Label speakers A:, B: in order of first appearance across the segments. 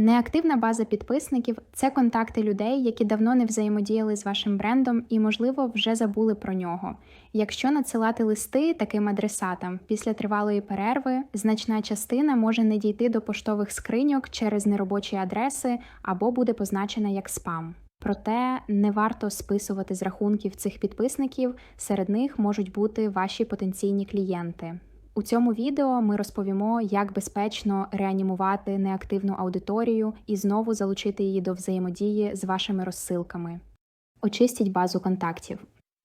A: Неактивна база підписників це контакти людей, які давно не взаємодіяли з вашим брендом і, можливо, вже забули про нього. Якщо надсилати листи таким адресатам після тривалої перерви, значна частина може не дійти до поштових скриньок через неробочі адреси або буде позначена як спам. Проте не варто списувати з рахунків цих підписників, серед них можуть бути ваші потенційні клієнти. У цьому відео ми розповімо, як безпечно реанімувати неактивну аудиторію і знову залучити її до взаємодії з вашими розсилками. Очистіть базу контактів.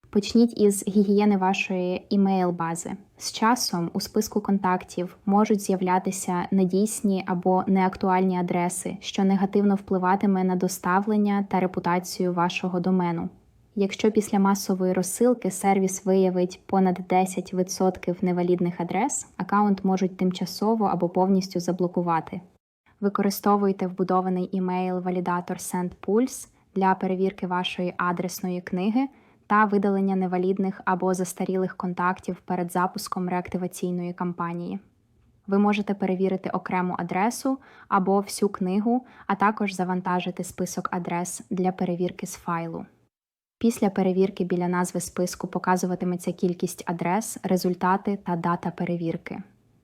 A: Почніть із гігієни вашої імейл-бази. З часом у списку контактів можуть з'являтися недійсні або неактуальні адреси, що негативно впливатиме на доставлення та репутацію вашого домену. Якщо після масової розсилки сервіс виявить понад 10% невалідних адрес, аккаунт можуть тимчасово або повністю заблокувати. Використовуйте вбудований імейл-валідатор SendPulse для перевірки вашої адресної книги та видалення невалідних або застарілих контактів перед запуском реактиваційної кампанії. Ви можете перевірити окрему адресу або всю книгу, а також завантажити список адрес для перевірки з файлу. Після перевірки біля назви списку показуватиметься кількість адрес, результати та дата перевірки.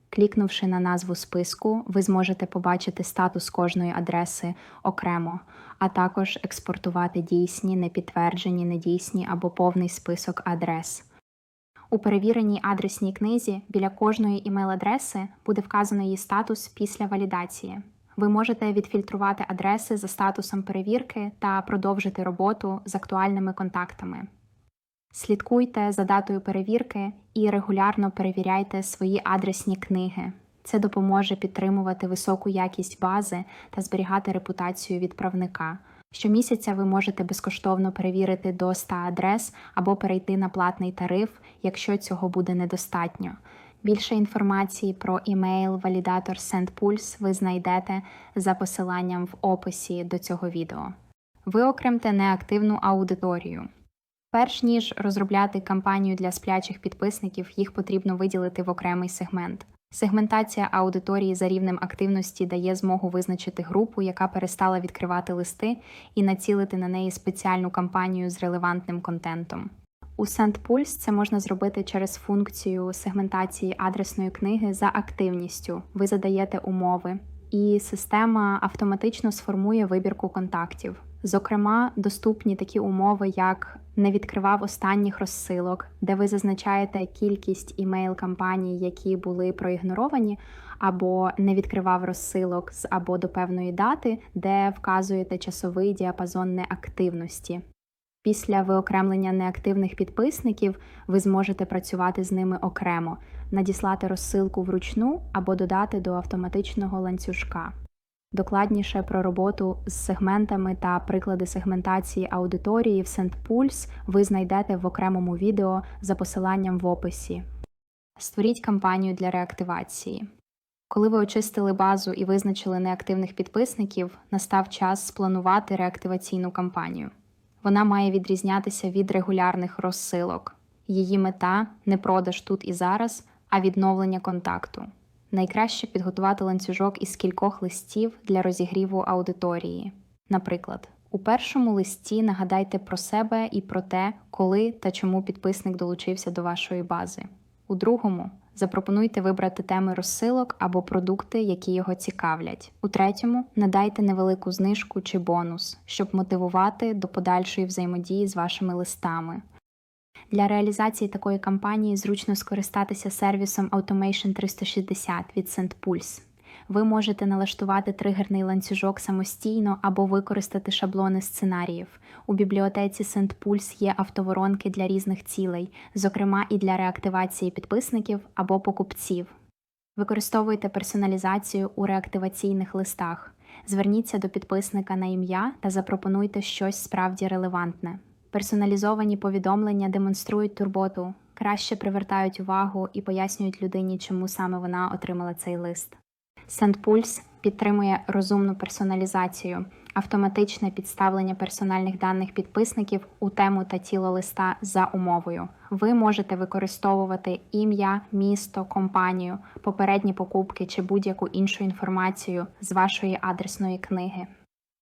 A: Клікнувши на назву списку, ви зможете побачити статус кожної адреси окремо, а також експортувати дійсні, непідтверджені, недійсні або повний список адрес. У перевіреній адресній книзі біля кожної імейл-адреси буде вказано її статус після валідації. Ви можете відфільтрувати адреси за статусом перевірки та продовжити роботу з актуальними контактами. Слідкуйте за датою перевірки і регулярно перевіряйте свої адресні книги. Це допоможе підтримувати високу якість бази та зберігати репутацію відправника. Щомісяця ви можете безкоштовно перевірити до 100 адрес або перейти на платний тариф, якщо цього буде недостатньо. Більше інформації про імейл валідатор SendPulse ви знайдете за посиланням в описі до цього відео. Виокремте неактивну аудиторію. Перш ніж розробляти кампанію для сплячих підписників, їх потрібно виділити в окремий сегмент. Сегментація аудиторії за рівнем активності дає змогу визначити групу, яка перестала відкривати листи, і націлити на неї спеціальну кампанію з релевантним контентом. У SendPulse це можна зробити через функцію сегментації адресної книги за активністю. Ви задаєте умови, і система автоматично сформує вибірку контактів. Зокрема, доступні такі умови, як не відкривав останніх розсилок, де ви зазначаєте кількість імейл-кампаній, які були проігноровані, або не відкривав розсилок з або до певної дати, де вказуєте часовий діапазон неактивності. Після виокремлення неактивних підписників ви зможете працювати з ними окремо, надіслати розсилку вручну або додати до автоматичного ланцюжка. Докладніше про роботу з сегментами та приклади сегментації аудиторії в SendPulse ви знайдете в окремому відео за посиланням в описі. Створіть кампанію для реактивації. Коли ви очистили базу і визначили неактивних підписників, настав час спланувати реактиваційну кампанію. Вона має відрізнятися від регулярних розсилок. Її мета не продаж тут і зараз, а відновлення контакту. Найкраще підготувати ланцюжок із кількох листів для розігріву аудиторії. Наприклад, у першому листі нагадайте про себе і про те, коли та чому підписник долучився до вашої бази. У другому запропонуйте вибрати теми розсилок або продукти, які його цікавлять. У третьому надайте невелику знижку чи бонус, щоб мотивувати до подальшої взаємодії з вашими листами. Для реалізації такої кампанії зручно скористатися сервісом Automation 360 від SendPulse. Ви можете налаштувати тригерний ланцюжок самостійно або використати шаблони сценаріїв. У бібліотеці SendPulse є автоворонки для різних цілей, зокрема і для реактивації підписників або покупців. Використовуйте персоналізацію у реактиваційних листах. Зверніться до підписника на ім'я та запропонуйте щось справді релевантне. Персоналізовані повідомлення демонструють турботу, краще привертають увагу і пояснюють людині, чому саме вона отримала цей лист. SendPulse підтримує розумну персоналізацію, автоматичне підставлення персональних даних підписників у тему та тіло листа за умовою. Ви можете використовувати ім'я, місто, компанію, попередні покупки чи будь-яку іншу інформацію з вашої адресної книги.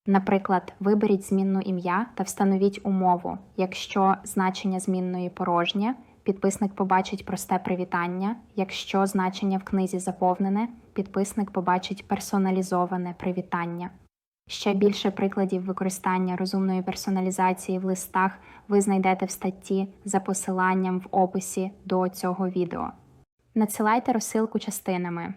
A: Наприклад, виберіть змінну ім'я та встановіть умову. Якщо значення змінної порожнє, підписник побачить просте привітання. Якщо значення в книзі заповнене, підписник побачить персоналізоване привітання. Ще більше прикладів використання розумної персоналізації в листах ви знайдете в статті за посиланням в описі до цього відео. Надсилайте розсилку частинами.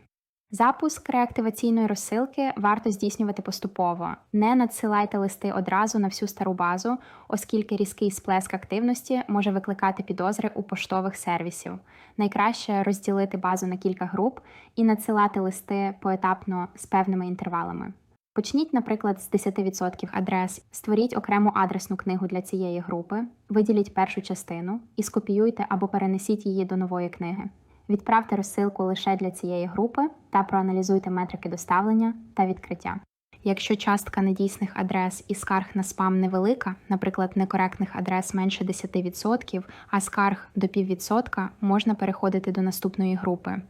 A: Запуск реактиваційної розсилки варто здійснювати поступово. Не надсилайте листи одразу на всю стару базу, оскільки різкий сплеск активності може викликати підозри у поштових сервісів. Найкраще розділити базу на кілька груп і надсилати листи поетапно з певними інтервалами. Почніть, наприклад, з 10% адрес, створіть окрему адресну книгу для цієї групи, виділіть першу частину і скопіюйте або перенесіть її до нової книги. Відправте розсилку лише для цієї групи та проаналізуйте метрики доставлення та відкриття. Якщо частка недійсних адрес і скарг на спам невелика, наприклад, некоректних адрес менше 10%, а скарг до піввідсотка, можна переходити до наступної групи.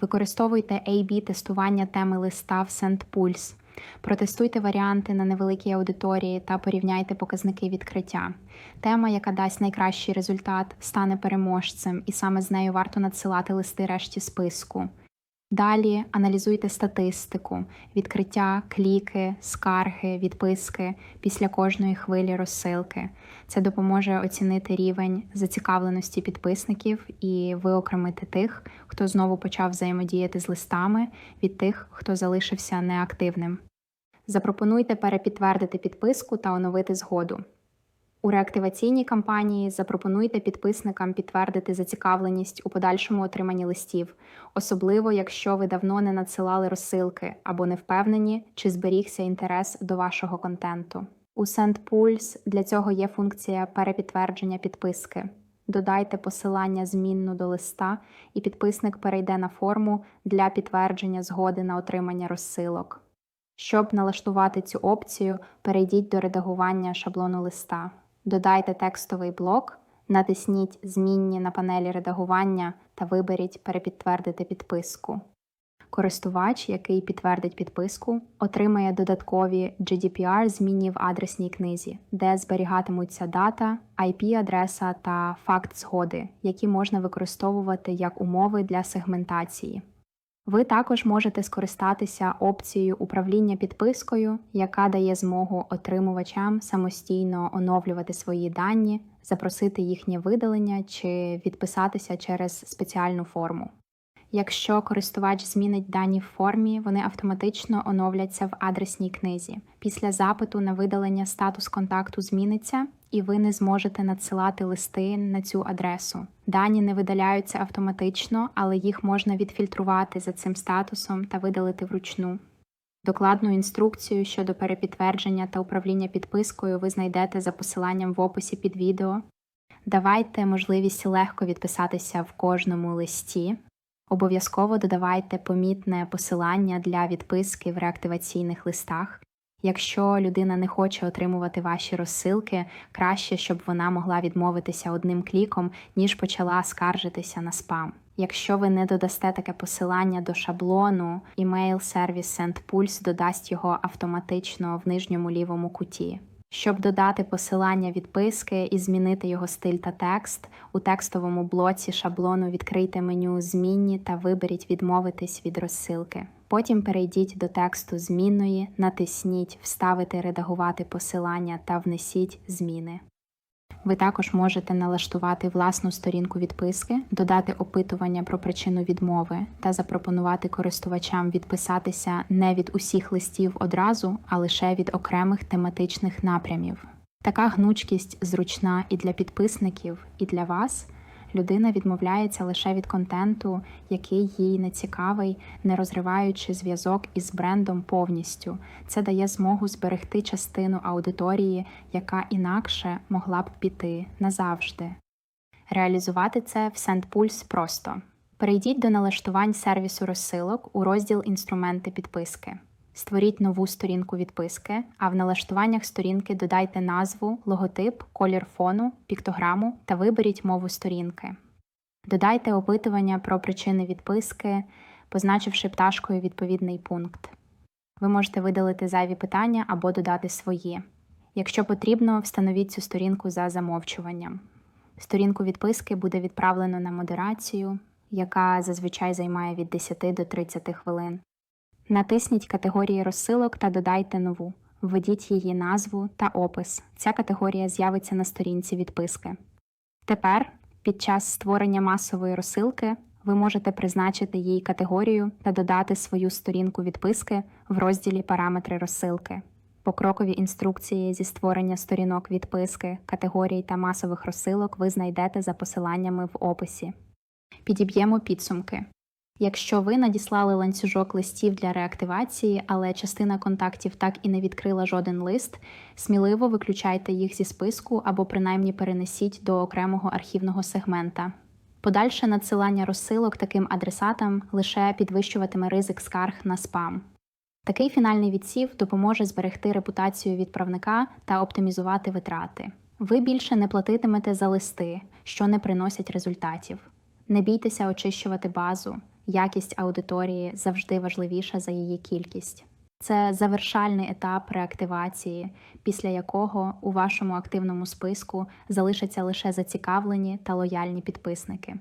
A: Використовуйте A-B тестування теми листа в SendPulse. Протестуйте варіанти на невеликій аудиторії та порівняйте показники відкриття. Тема, яка дасть найкращий результат, стане переможцем, і саме з нею варто надсилати листи решті списку. Далі аналізуйте статистику, відкриття, кліки, скарги, відписки після кожної хвилі розсилки. Це допоможе оцінити рівень зацікавленості підписників і виокремити тих, хто знову почав взаємодіяти з листами, від тих, хто залишився неактивним. Запропонуйте перепідтвердити підписку та оновити згоду. У реактиваційній кампанії запропонуйте підписникам підтвердити зацікавленість у подальшому отриманні листів, особливо якщо ви давно не надсилали розсилки або не впевнені, чи зберігся інтерес до вашого контенту. У SendPulse для цього є функція перепідтвердження підписки. Додайте посилання змінну до листа, і підписник перейде на форму для підтвердження згоди на отримання розсилок. Щоб налаштувати цю опцію, перейдіть до редагування шаблону листа. Додайте текстовий блок, натисніть Змінні на панелі редагування та виберіть Перепідтвердити підписку. Користувач, який підтвердить підписку, отримає додаткові GDPR змінні в адресній книзі, де зберігатимуться дата, IP-адреса та факт згоди, які можна використовувати як умови для сегментації. Ви також можете скористатися опцією управління підпискою, яка дає змогу отримувачам самостійно оновлювати свої дані, запросити їхнє видалення чи відписатися через спеціальну форму. Якщо користувач змінить дані в формі, вони автоматично оновляться в адресній книзі. Після запиту на видалення статус контакту зміниться, і ви не зможете надсилати листи на цю адресу. Дані не видаляються автоматично, але їх можна відфільтрувати за цим статусом та видалити вручну. Докладну інструкцію щодо перепідтвердження та управління підпискою ви знайдете за посиланням в описі під відео. Давайте можливість легко відписатися в кожному листі. Обов'язково додавайте помітне посилання для відписки в реактиваційних листах. Якщо людина не хоче отримувати ваші розсилки, краще, щоб вона могла відмовитися одним кліком, ніж почала скаржитися на спам. Якщо ви не додасте таке посилання до шаблону, email сервіс SendPulse додасть його автоматично в нижньому лівому куті. Щоб додати посилання відписки і змінити його стиль та текст, у текстовому блоці шаблону відкрийте меню Змінні та виберіть Відмовитись від розсилки. Потім перейдіть до тексту змінної, натисніть Вставити редагувати посилання та внесіть зміни. Ви також можете налаштувати власну сторінку відписки, додати опитування про причину відмови та запропонувати користувачам відписатися не від усіх листів одразу, а лише від окремих тематичних напрямів. Така гнучкість зручна і для підписників, і для вас людина відмовляється лише від контенту, який їй не цікавий, не розриваючи зв'язок із брендом повністю. Це дає змогу зберегти частину аудиторії, яка інакше могла б піти назавжди. Реалізувати це в SendPulse просто. Перейдіть до налаштувань сервісу розсилок у розділ Інструменти підписки. Створіть нову сторінку відписки, а в налаштуваннях сторінки додайте назву, логотип, колір фону, піктограму та виберіть мову сторінки. Додайте опитування про причини відписки, позначивши пташкою відповідний пункт. Ви можете видалити зайві питання або додати свої. Якщо потрібно, встановіть цю сторінку за замовчуванням. Сторінку відписки буде відправлено на модерацію, яка зазвичай займає від 10 до 30 хвилин. Натисніть категорії розсилок та додайте нову. Введіть її назву та опис. Ця категорія з'явиться на сторінці відписки. Тепер, під час створення масової розсилки, ви можете призначити їй категорію та додати свою сторінку відписки в розділі Параметри розсилки. Покрокові інструкції зі створення сторінок відписки, категорій та масових розсилок ви знайдете за посиланнями в описі. Підіб'ємо підсумки. Якщо ви надіслали ланцюжок листів для реактивації, але частина контактів так і не відкрила жоден лист, сміливо виключайте їх зі списку або принаймні перенесіть до окремого архівного сегмента. Подальше надсилання розсилок таким адресатам лише підвищуватиме ризик скарг на спам. Такий фінальний відсів допоможе зберегти репутацію відправника та оптимізувати витрати. Ви більше не платитимете за листи, що не приносять результатів. Не бійтеся очищувати базу. Якість аудиторії завжди важливіша за її кількість. Це завершальний етап реактивації, після якого у вашому активному списку залишаться лише зацікавлені та лояльні підписники.